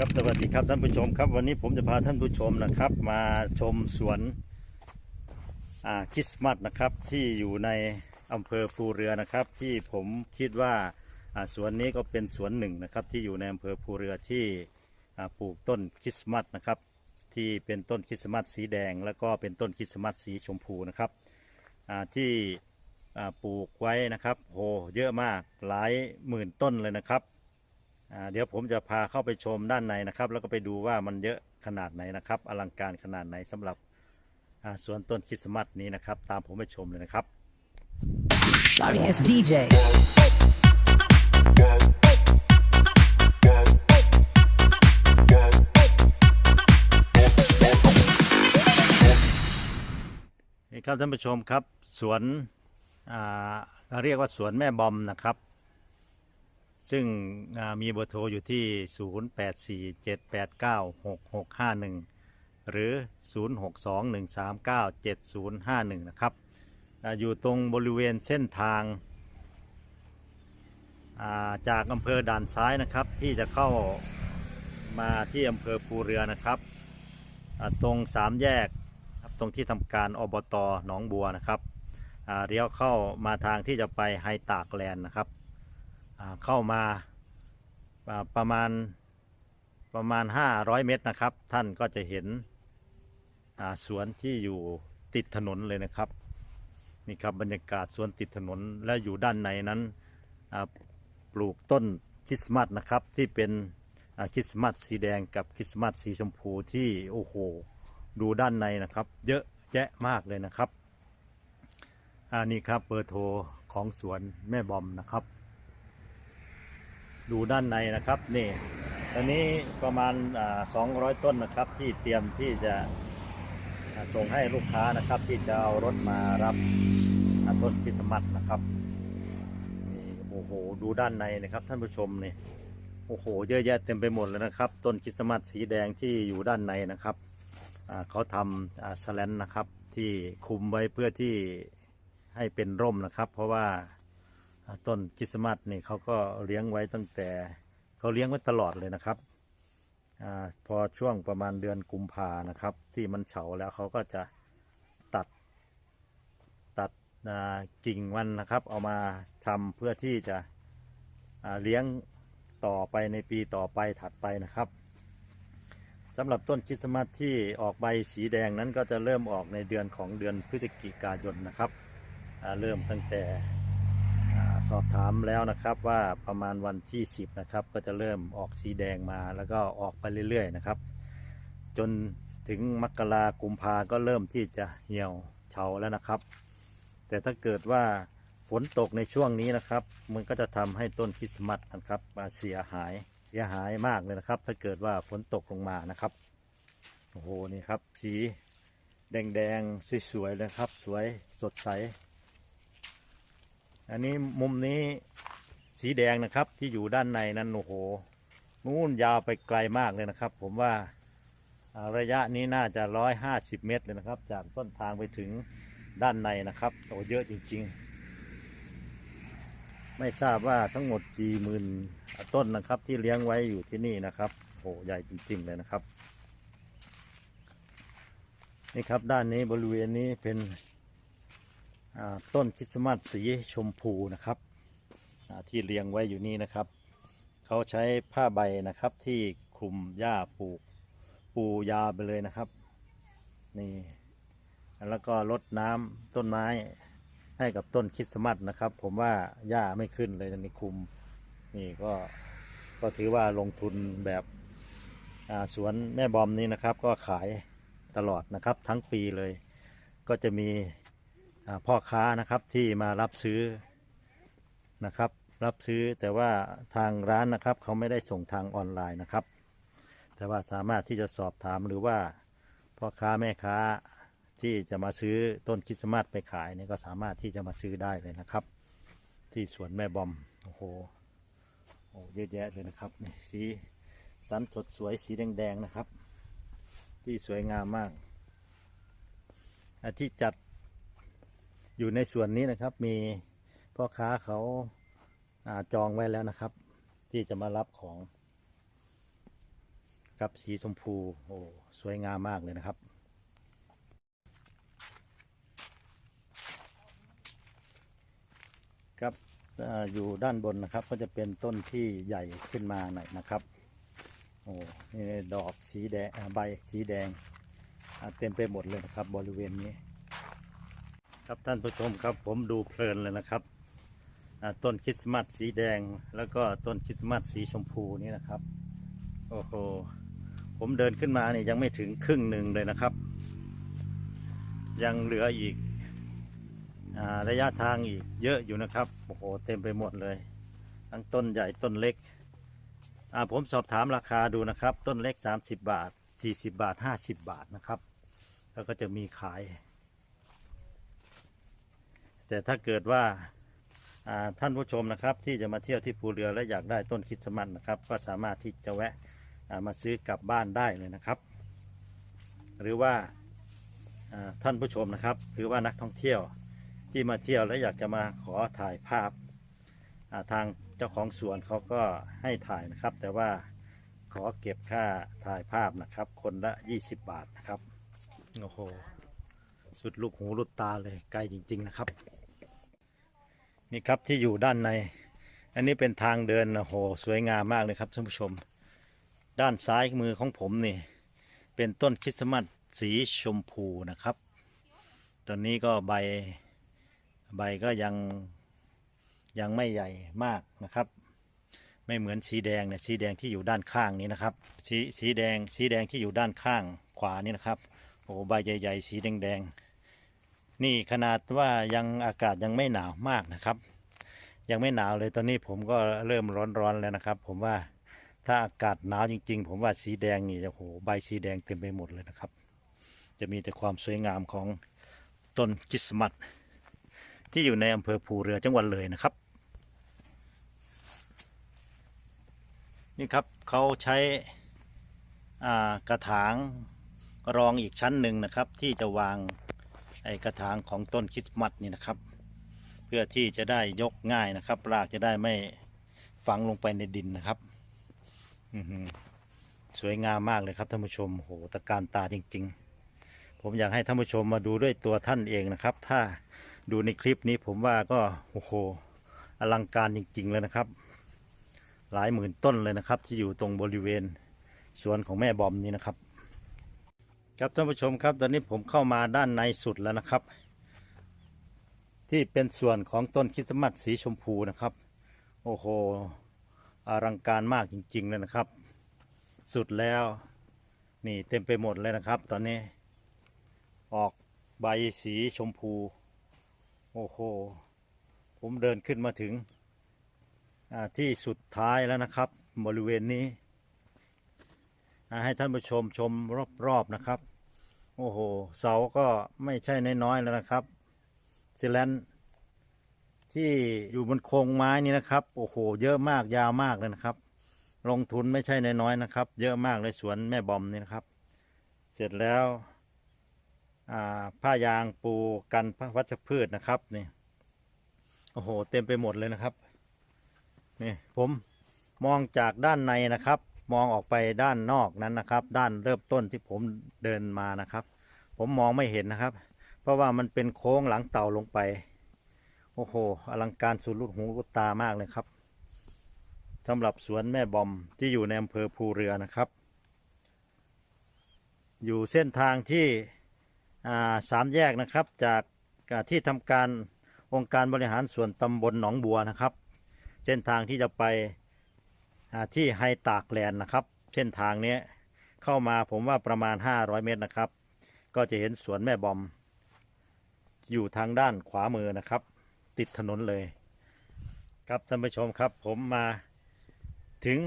ครับสวัสดีครับท่านผู้ชมครับ วันนี้ผมจะพาท่านผู้ชมนะครับ มาชมสวนคริสต์มาสนะครับที่อยู่ในอำเภอภูเรือนะครับ ที่ผมคิดว่าสวนนี้ก็เป็นสวนหนึ่งนะครับ ที่อยู่ในอำเภอภูเรือที่ปลูกต้นคริสต์มาสนะครับ ที่เป็นต้นคริสต์มาสสีแดง แล้วก็เป็นต้นคริสต์มาสสีชมพูนะครับที่ปลูกไว้นะครับโหเยอะมากหลายหมื่นต้นเลยนะครับ อ่าเดี๋ยวผมจะพาเข้าไปชมด้านในนะครับ แล้วก็ไปดูว่ามันเยอะขนาดไหนนะครับ อลังการขนาดไหนสำหรับอ่าสวนต้นคริสต์มาสนี้นะครับ ตามผมไปชมเลยนะครับ Sorry, it's DJ. นี่ครับท่านผู้ชมครับสวนอ่าเรียกว่าสวนแม่บอมนะครับ ซึ่งมีเบอร์โทรอยู่ที่ 0847896651 หรือ 0621397051 นะครับอยู่ตรงบริเวณเส้นทางาจากอำเภอด่านซ้ายนะครับ ที่จะเข้ามาที่อำเภอภูเรือนะครับตรงสามแยกตรงที่ทำการอบตหนองบัวนะครับเลี้ยวเข้ามาทางที่จะไปไฮตากแลนด์นะครับ เข้ามาประมาณประมาณ 500 เมตรนะครับ ท่านก็จะเห็นสวนที่อยู่ติดถนนเลยนะครับนี่ครับบรรยากาศสวนติดถนนและอยู่ด้านในนั้นปลูกต้นคริสต์มาสนะครับที่เป็นคริสต์มาสสีแดงกับคริสต์มาสสีชมพูที่โอ้โหดูด้านในนะครับ เยอะแยะมากเลยนะครับอันนี้ครับเบอร์โทรของสวนแม่บอมนะครับ ดูด้านในนะครับนี่ตอนนี้ประมาณอ่า200 ต้นนะครับที่เตรียมที่จะส่งให้ลูกค้านะครับ ที่จะเอารถมารับต้นคริสต์มาสนะครับนี่โอ้โหดูด้านในนะครับท่านผู้ชมนี่โอ้โหเยอะแยะเต็มไปหมดเลยนะครับ ต้นคริสต์มาสสีแดงที่อยู่ด้านในนะครับเขาทำสแลนนะครับที่คุมไว้เพื่อที่ให้เป็นร่มนะครับ เพราะว่า ต้นคริสต์มาสนี่เขาก็เลี้ยงไว้ตั้งแต่เขาเลี้ยงไว้ตลอดเลยนะครับอพอช่วงประมาณเดือนกุมภานะครับ ที่มันเฉาแล้วเขาก็จะตัดตัดกิ่งมันนะครับ เอามาทำเพื่อที่จะเลี้ยงต่อไปในปีต่อไปถัดไปนะครับสำหรับต้นคริสต์มาสที่ออกใบสีแดงนั้นก็จะเริ่มออกในเดือนของเดือนพฤศจิกายนนะครับเริ่มตั้งแต่ สอบถามแล้วนะครับว่าประมาณวันที่ 10 นะครับ ก็จะเริ่มออกสีแดงมาแล้วก็ออกไปเรื่อยๆนะครับ จนถึงมกรากุมภาก็เริ่มที่จะเหี่ยวเฉาแล้วนะครับ แต่ถ้าเกิดว่าฝนตกในช่วงนี้นะครับ มันก็จะทำให้ต้นคริสต์มาสนะครับอ่าเสียหายเสียหายมากเลยนะครับ ถ้าเกิดว่าฝนตกลงมานะครับโอ้โหนี่ครับสีแดงๆสวยๆเลยครับ สวยสดใส อันนี้มุมนี้สีแดงนะครับที่อยู่ด้านในนั้นโอ้โหนู่นยาวไปไกลมากเลยนะครับ ผมว่าระยะนี้น่าจะร้อยห้าสิบเมตรเลยนะครับ จากต้นทางไปถึงด้านในนะครับโอ้เยอะจริง ๆ ไม่ทราบว่าทั้งหมดกี่หมื่นต้นนะครับ ที่เลี้ยงไว้อยู่ที่นี่นะครับโอ้ใหญ่จริง ๆ เลยนะครับนี่ครับด้านนี้บริเวณนี้เป็น ต้นคริสต์มาสสีชมพูนะครับที่เรียงไว้อยู่นี่นะครับ เขาใช้ผ้าใบนะครับที่คลุมหญ้าปลูกปูยาไปเลยนะครับ นี่ แล้วก็รดน้ำต้นไม้ให้กับต้นคริสต์มาสนะครับ ผมว่าหญ้าไม่ขึ้นเลยในคลุม นี่ก็ก็ถือว่าลงทุนแบบสวนแม่บอมนี้นะครับ ก็ขายตลอดนะครับทั้งปีเลย ก็จะมี พ่อค้านะครับที่มารับซื้อนะครับ รับซื้อแต่ว่าทางร้านนะครับเขาไม่ได้ส่งทางออนไลน์นะครับ แต่ว่าสามารถที่จะสอบถามหรือว่าพ่อค้าแม่ค้าที่จะมาซื้อต้นคริสต์มาสไปขายเนี่ยก็สามารถที่จะมาซื้อได้เลยนะครับ ที่สวนแม่บอมโอ้โหโอ้เยอะแยะเลยนะครับนี่สีสันสดสวยสีแดงๆนะครับ ที่สวยงามมากอะที่จัด อยู่ในส่วนนี้นะครับ มีพ่อค้าเขาอาจองไว้แล้วนะครับ ที่จะมารับของ กับสีชมพู โอ้สวยงามมากเลยนะครับ ครับออยู่ด้านบนนะครับ ก็จะเป็นต้นที่ใหญ่ขึ้นมาหน่อยนะครับโอ้นี่ดอกสีแดงใบสีแดงเต็มไปหมดเลยนะครับ บริเวณนี้ ครับท่านผู้ชมครับผมดูเพลินเลยนะครับต้นคริสต์มาสสีแดงแล้วก็ต้นคริสต์มาสสีชมพูนี่นะครับโอ้โหผมเดินขึ้นมาเนี่ยยังไม่ถึงครึ่งหนึ่งเลยนะครับ ยังเหลืออีกอระยะทางอีกเยอะอยู่นะครับโอ้โหเต็มไปหมดเลย ทั้งต้นใหญ่ต้นเล็กอ่าผมสอบถามราคาดูนะครับ ต้นเล็ก 30 บาท 40 บาท 50 บาทนะครับ แล้วก็จะมีขาย แต่ถ้าเกิดว่าอ่าท่านผู้ชมนะครับ ที่จะมาเที่ยวที่ภูเรือและอยากได้ต้นคริสต์มาสนะครับ ก็สามารถที่จะแวะอ่ามาซื้อกลับบ้านได้เลยนะครับ หรือว่าอ่าท่านผู้ชมนะครับ หรือว่านักท่องเที่ยวที่มาเที่ยวและอยากจะมาขอถ่ายภาพอ่าทางเจ้าของสวนเขาก็ให้ถ่ายนะครับ แต่ว่าขอเก็บค่าถ่ายภาพนะครับ คนละ 20 บาทนะครับโอ้โหสุดลูกหูลูกตาเลยไกลจริง ๆ นะครับ นี่ครับที่อยู่ด้านใน อันนี้เป็นทางเดินโอ้โหสวยงามมากเลยครับท่านผู้ชม ด้านซ้ายมือของผมนี่ เป็นต้นคริสต์มาสสีชมพูนะครับ ตอนนี้ก็ใบใบก็ยังยังไม่ใหญ่มากนะครับ ไม่เหมือนสีแดงเนี่ยสีแดงที่อยู่ด้านข้างนี้นะครับ สีสีแดงสีแดงที่อยู่ด้านข้างขวานี่นะครับโอ้โหใบใหญ่ ๆ สีแดงๆ นี่ขนาดว่ายังอากาศยังไม่หนาวมากนะครับ ยังไม่หนาวเลยตอนนี้ผมก็เริ่มร้อนๆแล้วนะครับ ผมว่าถ้าอากาศหนาวจริง ๆ ผมว่าสีแดงนี่โอ้โหใบสีแดงเต็มไปหมดเลยนะครับ จะมีแต่ความสวยงามของต้นคริสต์มาสที่อยู่ในอำเภอภูเรือจังหวัดเลยนะครับ นี่ครับเขาใช้กระถางรองอีกชั้นหนึ่งนะครับ ที่จะวาง ไอกระถางของต้นคริสต์มาสนี่นะครับ เพื่อที่จะได้ยกง่ายนะครับรากจะได้ไม่ฝังลงไปในดินนะครับสวยงามมากเลยครับท่านผู้ชมโหตะการตาจริง ๆ ผมอยากให้ท่านผู้ชมมาดูด้วยตัวท่านเองนะครับ ถ้าดูในคลิปนี้ผมว่าก็โอ้โหอลังการจริง ๆ เลยนะครับ หลายหมื่นต้นเลยนะครับ ที่อยู่ตรงบริเวณสวนของแม่บอมนี้นะครับ ครับท่านผู้ชมครับตอนนี้ผมเข้ามาด้านในสุดแล้วนะครับ ที่เป็นส่วนของต้นคริสต์มาสสีชมพูนะครับ โอ้โหอลังการมากจริงๆเลยนะครับ สุดแล้วนี่เต็มไปหมดเลยนะครับ ตอนนี้ ออกใบสีชมพู โอ้โห ผมเดินขึ้นมาถึงที่สุดท้ายแล้วนะครับ บริเวณนี้ ให้ท่านผู้ชมชมรอบๆนะครับ โอ้โห เสาก็ไม่ใช่น้อยๆแล้วนะครับซิแลนที่อยู่บนโครงไม้นี่นะครับ โอ้โห เยอะมากยาวมากเลยนะครับ ลงทุนไม่ใช่น้อยๆนะครับ เยอะมากเลยสวนแม่บอมนี่นะครับ เสร็จแล้วผ้ายางปูกันวัชพืชนะครับนี่โอ้โห เต็มไปหมดเลยนะครับนี่ผมมองจากด้านในนะครับ มองออกไปด้านนอกนั้นนะครับ ด้านเริ่มต้นที่ผมเดินมานะครับ ผมมองไม่เห็นนะครับ เพราะว่ามันเป็นโค้งหลังเต่าลงไป โอ้โห อลังการสุดลูกหูลูกตามากเลยครับสำหรับสวนแม่บอมที่อยู่ในอำเภอภูเรือนะครับ อยู่เส้นทางที่สามแยกนะครับ จากที่ทำการองค์การบริหารส่วนตำบลหนองบัวนะครับ เส้นทางที่จะไป ที่ไฮตากแลนด์นะครับ เส้นทางนี้เข้ามาผมว่าประมาณ 500 เมตรนะครับ ก็จะเห็นสวนแม่บอม อยู่ทางด้านขวามือนะครับ ติดถนนเลย ครับท่านผู้ชมครับ ผมมาถึง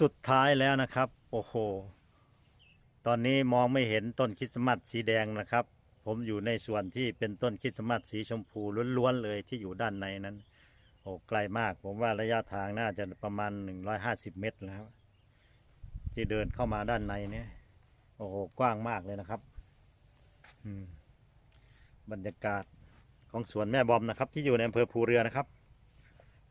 สุดท้ายแล้วนะครับ โอ้โห ตอนนี้มองไม่เห็นต้นคริสต์มาสสีแดงนะครับ ผมอยู่ในส่วนที่เป็นต้นคริสต์มาสสีชมพูล้วนๆเลยที่อยู่ด้านในนั้น อ้ไกลมาก ผมว่าระยะทางน่าจะประมาณ 150 เมตรแล้ว ที่เดินเข้ามาด้านในเนี่ย โอ้โหกว้างมากเลยนะครับอืมบรรยากาศของสวนแม่บอมนะครับ ที่อยู่ในอำเภอภูเรือนะครับ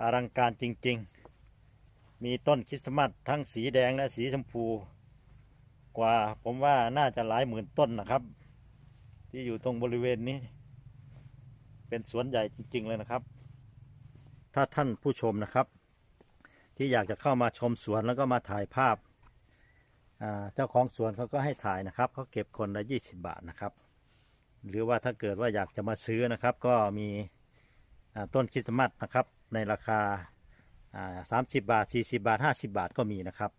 อลังการจริง ๆ มีต้นคริสต์มาสทั้งสีแดงและสีชมพู กว่าผมว่าน่าจะหลายหมื่นต้นนะครับ ที่อยู่ตรงบริเวณนี้ เป็นสวนใหญ่จริง ๆ เลยนะครับ ถ้าท่านผู้ชมนะครับ ที่อยากจะเข้ามาชมสวนแล้วก็มาถ่ายภาพเจ้าของสวนเขาก็ให้ถ่ายนะครับเขาเก็บคนละ20 บาทนะครับ หรือว่าถ้าเกิดว่าอยากจะมาซื้อนะครับ ก็มีต้นคริสต์มาสนะครับ ในราคาสามสิบบาท 40 บาท 50 บาทก็มีนะครับ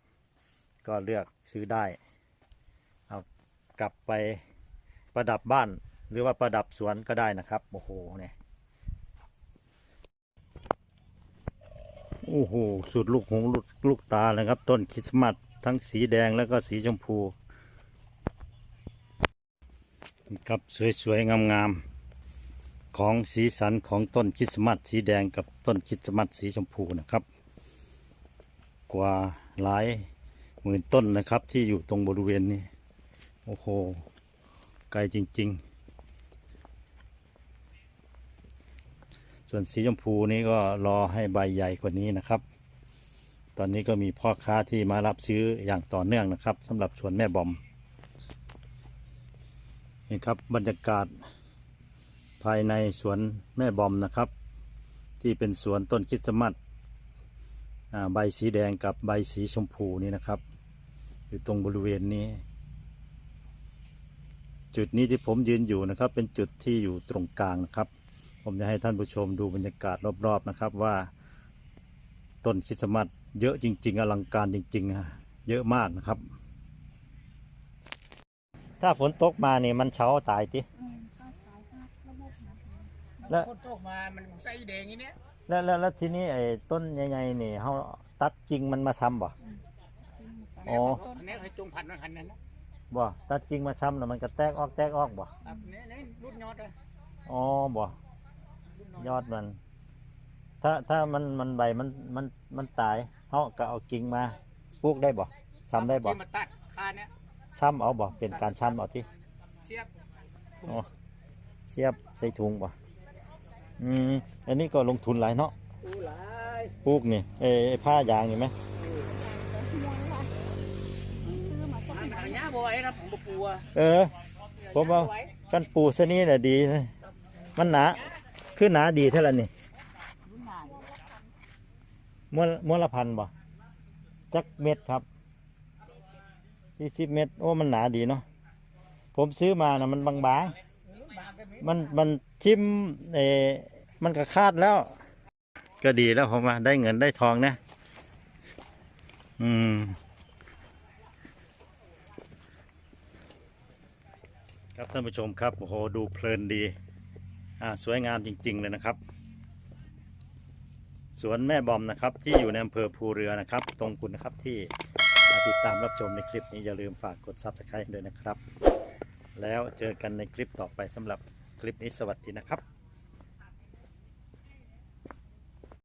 ก็เลือกซื้อได้เอากลับไปประดับบ้านหรือว่าประดับสวนก็ได้นะครับโอ้โหเนี่ย โอ้โหสุดลูกหงลูกลูกตาเลยครับ ต้นคริสต์มาสทั้งสีแดงแล้วก็สีชมพูครับสวยๆงามๆของสีสันของต้นคริสต์มาสสีแดงกับต้นคริสต์มาสสีชมพูนะครับ กว่าหลายหมื่นต้นนะครับที่อยู่ตรงบริเวณนี้ โอ้โห ไกลจริง ๆ ส่วนสีชมพูนี้ก็รอให้ใบใหญ่กว่านี้นะครับ ตอนนี้ก็มีพ่อค้าที่มารับซื้ออย่างต่อเนื่องนะครับสำหรับสวนแม่บอมนี่ครับบรรยากาศภายในสวนแม่บอมนะครับ ที่เป็นสวนต้นคริสมาสอ่าใบสีแดงกับใบสีชมพูนี่นะครับ อยู่ตรงบริเวณนี้ จุดนี้ที่ผมยืนอยู่นะครับ เป็นจุดที่อยู่ตรงกลางนะครับ ผมจะให้ท่านผู้ชมดูบรรยากาศรอบๆนะครับว่า ต้นคริสต์มาสเยอะจริง ๆ อลังการจริงๆอะเยอะมากนะครับ ถ้าฝนตกมานี่มันเฉาตายติอืมเข้าสายห้าระบบนะแล้วคนตกมา มันใส่แดงอย่างเนี้ยแล้วแล้วแล้วทีนี้ไอ้ต้นใหญ่ๆนี่เขาตัดกิ่งมันมาช้ำบ่ อ๋อ อันนี้ให้จงผัดมาขันนั้นนะบ่ตัดกิ่งมาช้ำแล้วมันก็แตกออกแตกออกบ่ครับนี่นี่รุ่นยอดเลยอ๋อบ่ รุ่นยอดมัน ถ้าถ้ามันมันใบมันมันมันตายเขาก็เอากิ่งมาปลูกได้บ่ช้ำได้บ่ที่มาตัดคาเนี้ยช้ำเอาบ่เป็นการช้ำเอาที่เสียบอ๋อเสียบใส่ถุงบ่อืมอันนี้ก็ลงทุนหลายเนาะอู้หลายปลูกนี่เอ้ไอ้ผ้ายางนี่ไหมซื้อมาต้อันนอันนี้บ่ไหวครับผมบ่ปัวเออ ผมว่าไหวกันปูซะนี้น่ะดีนะมันหนา คือหนาดีเท่าไหร่นี่รุ่นใหญ่มวลมวลพันบ่จักเม็ดครับสี่สิบเม็ดโอ้มันหนาดีเนาะผมซื้อมานะมันบางบางมันมันทิมเอมันก็คาดแล้ว ก็ดีแล้วผมว่าได้เงินได้ทองนะ อืมครับท่านผู้ชมครับโอ้โหดูเพลินดี สวยงามจริง ๆ เลยนะครับ สวนแม่บอมนะครับ ที่อยู่ในอำเภอภูเรือนะครับ ตรงคุณนะครับที่ติดตามรับชมในคลิปนี้อย่าลืมฝากกดซับสไครต์ด้วยนะครับ แล้วเจอกันในคลิปต่อไปสำหรับคลิปนี้สวัสดีนะครับ